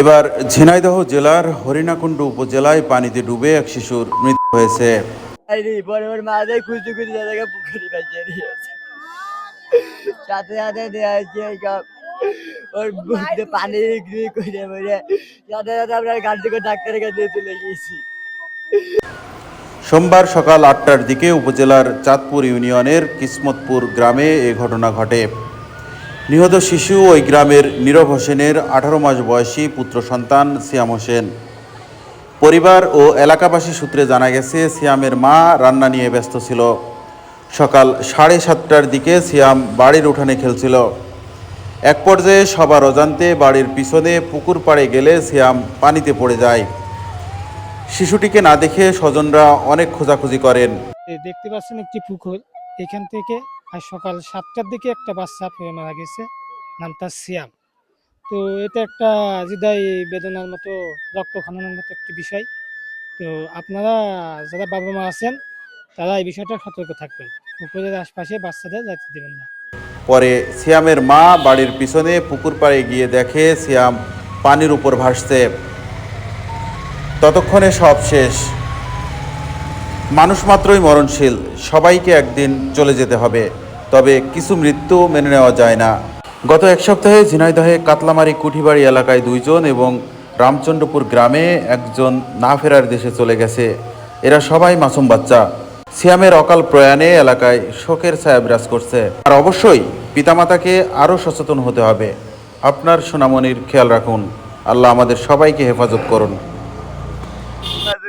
এবার ঝিনাইদহ জেলার হরিণাকুণ্ড উপজেলায় পানিতে ডুবে এক শিশুর মৃত্যু হয়েছে। সাথে সাথে দেওয়া হচ্ছে ওর পানি করে বলে সাথে সাথে আমরা গাড়ি ডাক্তারের কাছে চলে গিয়েছি। সোমবার সকাল আটটার দিকে উপজেলার চাঁদপুর ইউনিয়নের কিসমতপুর গ্রামে এ ঘটনা ঘটে। নিহত শিশু ওই গ্রামের নীরব হোসেনের আঠারো মাস বয়সী পুত্র সন্তান সিয়াম হোসেন। পরিবার ও এলাকাবাসী সূত্রে জানা গেছে, সিয়ামের মা রান্না নিয়ে ব্যস্ত ছিল। সকাল সাড়ে সাতটার দিকে সিয়াম বাড়ির উঠানে খেলছিল। এক পর্যায়ে সবার অজান্তে বাড়ির পিছনে পুকুর পাড়ে গেলে সিয়াম পানিতে পড়ে যায়। শিশুটিকে না দেখে স্বজনরা অনেক খোঁজাখুঁজি করেন। দেখতে পাচ্ছেন একটি পুকুর। এখান থেকে আজ সকাল সাতটার দিকে একটা বাচ্চা পড়ে মারা গেছে, নাম তার সিয়াম। তো এটা একটা হৃদয় বেদনার মতো, রক্ত খননের মতো একটি বিষয়। তো আপনারা যারা বাবা মা আছেন, তারা এই বিষয়টা সতর্ক থাকবেন। পুকুরের আশপাশে বাচ্চাদের যাইতে দেবেন না। পরে সিয়ামের মা বাড়ির পিছনে পুকুর পাড়ে গিয়ে দেখে সিয়াম পানির উপর ভাসছে। ততক্ষণে সব শেষ। মানুষ মাত্রই মরণশীল। সবাইকে একদিন চলে যেতে হবে। তবে কিছু মৃত্যু মেনে নেওয়া যায় না। গত এক সপ্তাহে ঝিনাইদহে কাতলামারি কুঠিবাড়ি এলাকায় দুইজন এবং রামচন্দ্রপুর গ্রামে একজন না ফেরার দেশে চলে গেছে। এরা সবাই মাসুম বাচ্চা। সিয়ামের অকাল প্রয়াণে এলাকায় শোকের ছায়া বিরাজ করছে। আর অবশ্যই পিতামাতাকে আরও সচেতন হতে হবে। আপনার সোনামণির খেয়াল রাখুন। আল্লাহ আমাদের সবাইকে হেফাজত করুন রাত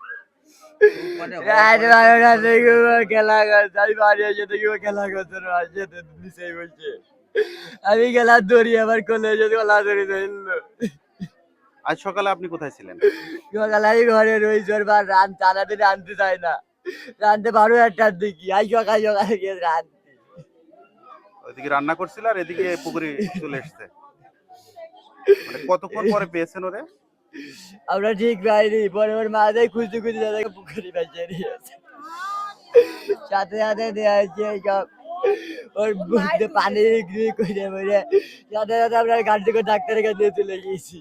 বারোটা থেকে ও খেলা করছে আমি বাড়ি এসে দেখি খেলা করছে নিচেই বলছে আমি দড়ি আবার কোলে এসে গলা দড়ি ধরলো। আজ সকালে আপনি কোথায় ছিলেন? সকালে আমি ঘরে রয়েছি ওর বার রান দিলে আনতে চায় না। রানতে পারো একটার দিকে আই সকাল সকালে গিয়ে রানতে। ওইদিকে রান্না করছিল আর এদিকে পুকুরে চলে এসছে। মানে কতক্ষণ পরে পেয়েছেন ওরে? আমরা ঠিক পাইনি, পরে ওর মা দেয় খুঁজতে খুঁজতে জায়গা পুকুরি বাঁচিয়ে দিয়েছে সাথে সাথে দেওয়া হচ্ছে সব। ওর বুঝতে পানি ঘুরে করে বলে, সাথে সাথে আমরা গাড়ি থেকে ডাক্তারের কাছে চলে গিয়েছি।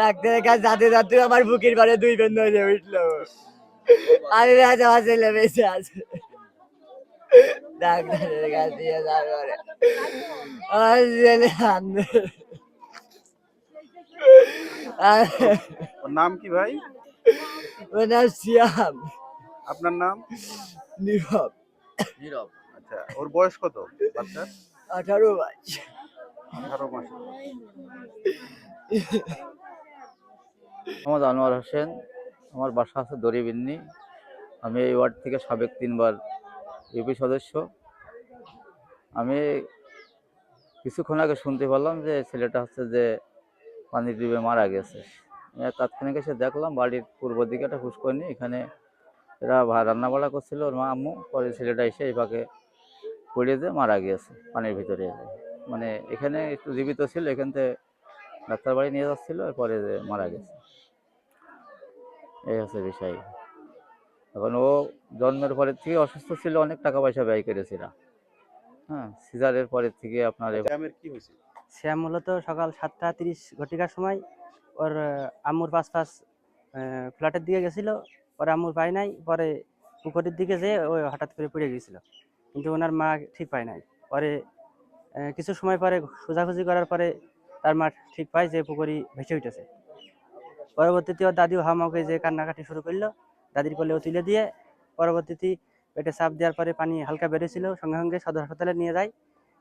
ডাক্তারের কাছে সাথে সাথে আমার বুকের পারে দুই বন্ধু হয়ে উঠল। আমি রাজা ছেলে বেঁচে আছে ডাক্তারের কাছে তারপরে আমার ছেলে আর ওর নাম কি ভাই? ওনার সিয়াম। আপনার নাম? নীরব। নীরব। আচ্ছা ওর বয়স কত বাচ্চার আঠারো মাস আঠারো মাস। মোহাম্মদ আনোয়ার হোসেন আমার বাসা আছে দড়িবিন্নি আমি এই ওয়ার্ড থেকে সাবেক তিনবার ইউপি সদস্য। আমি কিছুক্ষণ আগে শুনতে পারলাম যে ছেলেটা হচ্ছে যে পানি ডুবে মারা গেছে। তাৎক্ষণিক এসে দেখলাম বাড়ির পূর্ব দিকে একটা পুষ্করণী, এখানে এরা ভা- রান্নাবাড়া করছিল, ওর মা, আম্মু, পরে ছেলেটা এসে এই পাকে পড়ে যে মারা গিয়েছে পানির ভিতরে মানে এখানে একটু জীবিত ছিল, এখান থেকে ডাক্তার বাড়ি নিয়ে যাচ্ছিল পরে যে মারা গেছে। এই হচ্ছে বিষয়। এখন ও জন্মের পরের থেকে অসুস্থ ছিল, অনেক টাকা পয়সা ব্যয় করেছিল হ্যাঁ সিজারের পরের থেকে আপনার কি হয়েছে? শ্যাম মূলত সকাল সাতটা তিরিশ ঘটিকার সময় ওর আম্মুর পাশ পাশ ফ্ল্যাটের দিকে গেছিল। পরে আম্মুর পায় নাই, পরে পুকুরের দিকে যেয়ে ও হঠাৎ করে পড়ে গিয়েছিল। কিন্তু ওনার মা ঠিক পায় নাই। পরে কিছু সময় পরে খোঁজাখুঁজি করার পরে তার মা ঠিক পায় যে পুকুরি ভেসে উঠেছে। পরবর্তীতে ওর দাদিও হামাকে যে কান্নাকাটি শুরু করল, দাদির কোলেও তুলে দিয়ে পরবর্তীতে পেটে চাপ দেওয়ার পরে পানি হালকা বেড়েছিল, সঙ্গে সঙ্গে সদর হাসপাতালে নিয়ে যায়।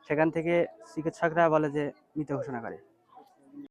সেখান থেকে চিকিৎসকরা বলে যে মৃত ঘোষণা করে।